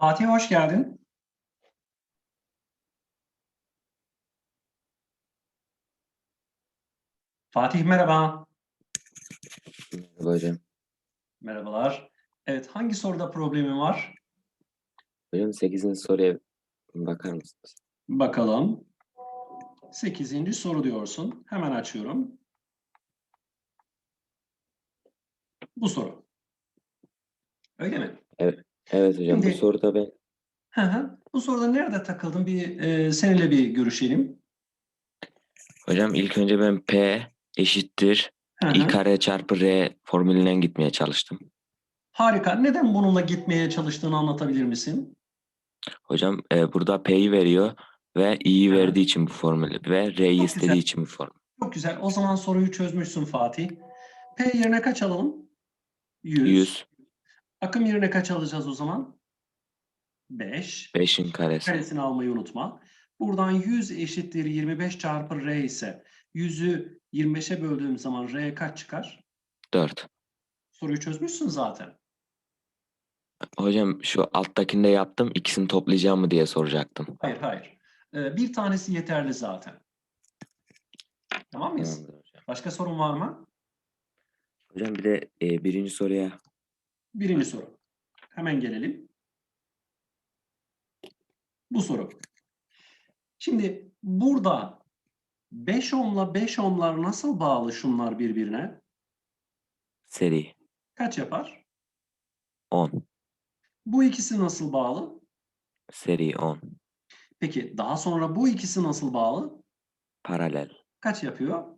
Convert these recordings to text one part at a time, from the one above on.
Fatih hoş geldin. Fatih merhaba. Merhaba hocam. Merhabalar. Evet, hangi soruda problemin var? Hocam 8. soruya bakar mısınız? Bakalım. Sekizinci soru diyorsun. Hemen açıyorum. Bu soru. Öyle mi? Evet hocam bu Şimdi- soruda ben Hı hı. Bu soruda nerede takıldın? Bir e, seninle bir görüşelim. hocam ilk önce ben P eşittir Hı hı. i kare çarpı r formülünden gitmeye çalıştım. Harika. Neden bununla gitmeye çalıştığını anlatabilir misin? Hocam e, burada P'yi veriyor ve i'yi Hı hı. verdiği için bu formülü ve r'yi Çok istediği güzel. için bu formül. Çok güzel. O zaman soruyu çözmüşsün Fatih. P yerine kaç alalım? 100. 100 Akım yerine kaç alacağız o zaman? 5. 5'in karesi Karesini almayı unutma. Buradan 100 eşittir 25 çarpı R ise 100'ü 25'e böldüğüm zaman R kaç çıkar? 4. Soruyu çözmüşsün zaten. Hocam şu alttakinde yaptım ikisini toplayacağım mı diye soracaktım. Hayır hayır. Ee, bir tanesi yeterli zaten. Tamam mıyız? Tamamdır hocam. Başka sorun var mı? Hocam bir de e, birinci soruya Birinci soru. Hemen gelelim. Bu soru. Şimdi burada 5 ohmla 5 ohmlar nasıl bağlı şunlar birbirine? seri Kaç yapar? 10 Bu ikisi nasıl bağlı? seri 10 Peki daha sonra bu ikisi nasıl bağlı? paralel Kaç yapıyor?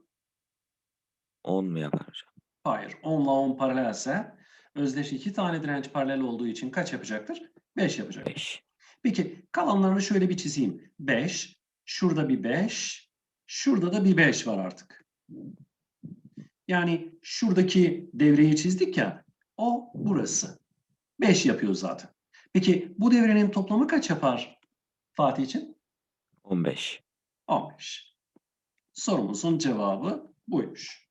10 mu yapar hocam? Hayır. 10 ile 10 paralelse özdeş iki tane direnç paralel olduğu için kaç yapacaktır? 5 yapacak. 5. Peki kalanlarını şöyle bir çizeyim. 5, şurada bir 5, şurada da bir 5 var artık. Yani şuradaki devreyi çizdik ya, o burası. 5 yapıyor zaten. Peki bu devrenin toplamı kaç yapar Fatih için? 15. 15. Sorumuzun cevabı buymuş.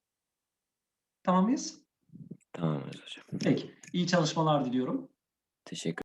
Tamam mıyız? Hocam. Peki. iyi çalışmalar diliyorum. Teşekkür